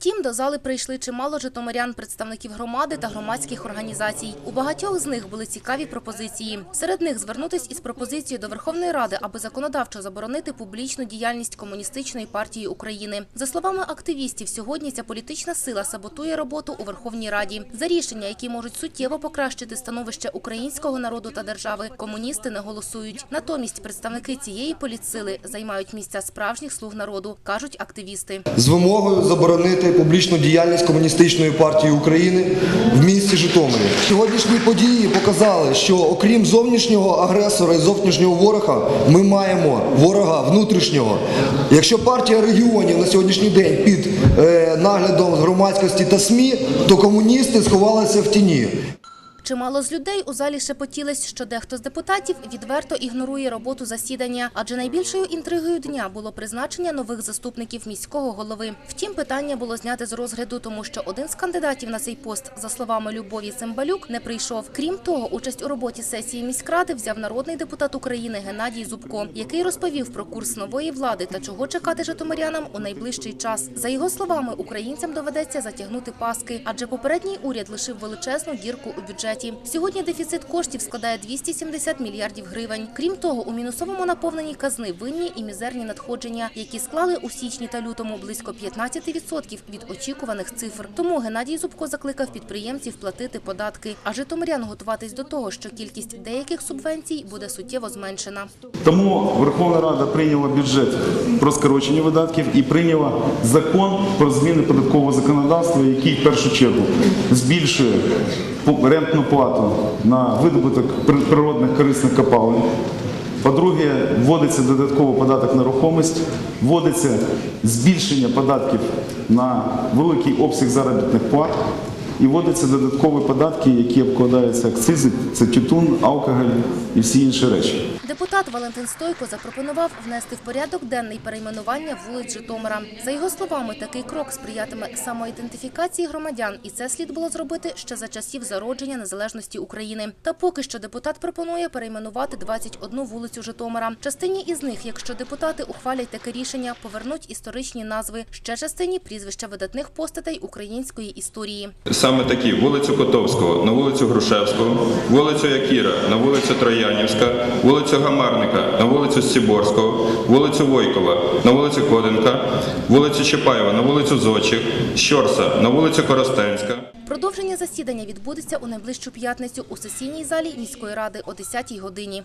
Втім, до зали прийшли чимало житомирян, представників громади та громадських організацій. У багатьох з них були цікаві пропозиції. Серед них звернутись із пропозицією до Верховної Ради, аби законодавчо заборонити публічну діяльність комуністичної партії України. За словами активістів, сьогодні ця політична сила саботує роботу у Верховній Раді. За рішення, які можуть суттєво покращити становище українського народу та держави, комуністи не голосують. Натомість представники цієї політсили займають місця справжніх слуг народу, кажуть активісти. з вимогою заборонити публічну діяльність комуністичної партії України в місті Житомирі. Сьогоднішні події показали, що окрім зовнішнього агресора і зовнішнього ворога, ми маємо ворога внутрішнього. Якщо партія регіонів на сьогоднішній день під е, наглядом громадськості та СМІ, то комуністи сховалися в тіні. Чимало з людей у залі шепотілись, що дехто з депутатів відверто ігнорує роботу засідання, адже найбільшою інтригою дня було призначення нових заступників міського голови. Втім, питання було зняте з розгляду, тому що один з кандидатів на цей пост, за словами Любові Цимбалюк, не прийшов. Крім того, участь у роботі сесії міськради взяв народний депутат України Геннадій Зубко, який розповів про курс нової влади та чого чекати житомирянам у найближчий час. За його словами, українцям доведеться затягнути паски, адже попередній уряд лишив величезну дірку у бюджеті. Сьогодні дефіцит коштів складає 270 мільярдів гривень. Крім того, у мінусовому наповненні казни винні і мізерні надходження, які склали у січні та лютому близько 15% від очікуваних цифр. Тому Геннадій Зубко закликав підприємців платити податки, а житомирян готуватись до того, що кількість деяких субвенцій буде суттєво зменшена. Тому Верховна Рада прийняла бюджет про скорочення видатків і прийняла закон про зміни податкового законодавства, який в першу чергу збільшує рентну плату на видобуток природних корисних копалин. По-друге, вводиться додатковий податок на рухомість, вводиться збільшення податків на великий обсяг заробітних плат і вводяться додаткові податки, які обкладаються акцизи, це тютюн, алкоголь і всі інші речі. Депутат Валентин Стойко запропонував внести в порядок денний перейменування вулиць Житомира. За його словами, такий крок сприятиме самоідентифікації громадян, і це слід було зробити ще за часів зародження незалежності України. Та поки що депутат пропонує перейменувати 21 вулицю Житомира. Частині із них, якщо депутати ухвалять таке рішення, повернуть історичні назви. Ще частині прізвища видатних постатей української історії. Саме такі вулицю Котовського, на вулицю Грушевського, вулицю Якіра, на вулицю Троянівська, вулицю Гамарника, на вулицю Сіборського, вулицю Войкова, на вулицю Коденка, вулицю Чапаєва, на вулицю Зочих, Щорса, на вулицю Коростенська. Продовження засідання відбудеться у найближчу п'ятницю у сесійній залі міської ради о 10-й годині.